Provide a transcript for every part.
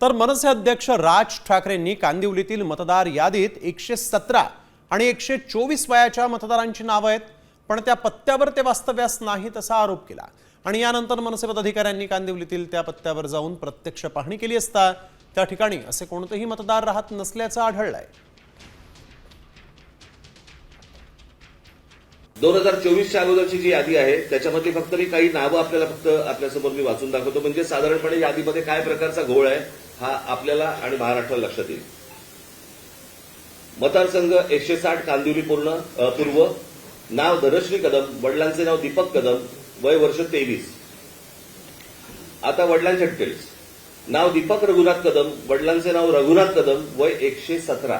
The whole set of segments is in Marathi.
तर मनसे अध्यक्ष राज ठाकरेंनी कांदिवलीतील मतदार यादीत एकशे सतरा आणि एकशे चोवीस वयाच्या मतदारांची नावं आहेत पण त्या पत्त्यावर ते वास्तव्यास नाहीत असा आरोप केला. आणि यानंतर मनसे पदाधिकाऱ्यांनी कांदिवलीतील त्या पत्त्यावर जाऊन प्रत्यक्ष पाहणी केली असता त्या ठिकाणी असे कोणतेही मतदार राहत नसल्याचं आढळलंय. दोन हजार चोवीसच्या अगोदरची जी यादी आहे त्याच्यामध्ये फक्त मी काही नावं आपल्याला फक्त आपल्यासमोर मी वाचून दाखवतो. म्हणजे साधारणपणे यादीमध्ये काय प्रकारचा घोळ आहे हा आपल्याला आणि महाराष्ट्राला लक्षात येईल. मतदारसंघ एकशे साठ कांदिवली पूर्ण पूर्व. नाव धनश्री कदम वडिलांचे नाव दीपक कदम वय वर्ष तेवीस. आता वडिलांचे डिटेल्स नाव दीपक रघुनाथ कदम वडिलांचे नाव रघुनाथ कदम वय एकशे सतरा.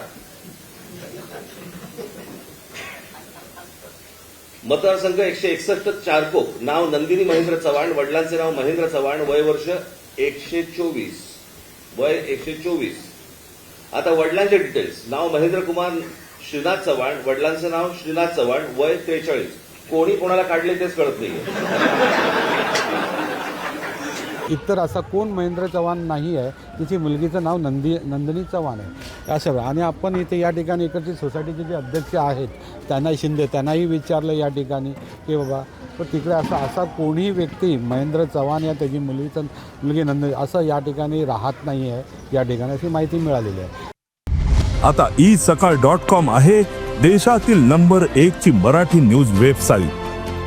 मतदारसंघ एकशे एकसष्ट चारकोप. नाव नंदिनी महेंद्र चव्हाण वडिलांचे नाव महेंद्र चव्हाण वय वर्ष एकशे चोवीस. वय एकशे चोवीस. आता वडिलांचे डिटेल्स नाव महेंद्र कुमार श्रीनाथ चव्हाण. वडिलांचं नाव श्रीनाथ चव्हाण. वय त्रेचाळीस. कोणी कोणाला काढले तेच कळत नाहीये. इतर असा कोण महेंद्र चव्हाण नाही आहे तिची मुलगीचं नाव नंदी नंदिनी चव्हाण आहे. असं आणि आपण इथे या ठिकाणी इकडची सोसायटीचे जे अध्यक्ष आहेत त्यांना शिंदे त्यांनाही विचारलं या ठिकाणी की बाबा तर तिकडे असा असा कोणीही व्यक्ती महेंद्र चव्हाण या त्याची मुलगीचं मुलगी नंदिनी असं या ठिकाणी राहत नाही आहे या ठिकाणी अशी माहिती मिळालेली आहे. आता ई सकाळ डॉट कॉम आहे देशातील नंबर एक ची मराठी न्यूज वेबसाईट.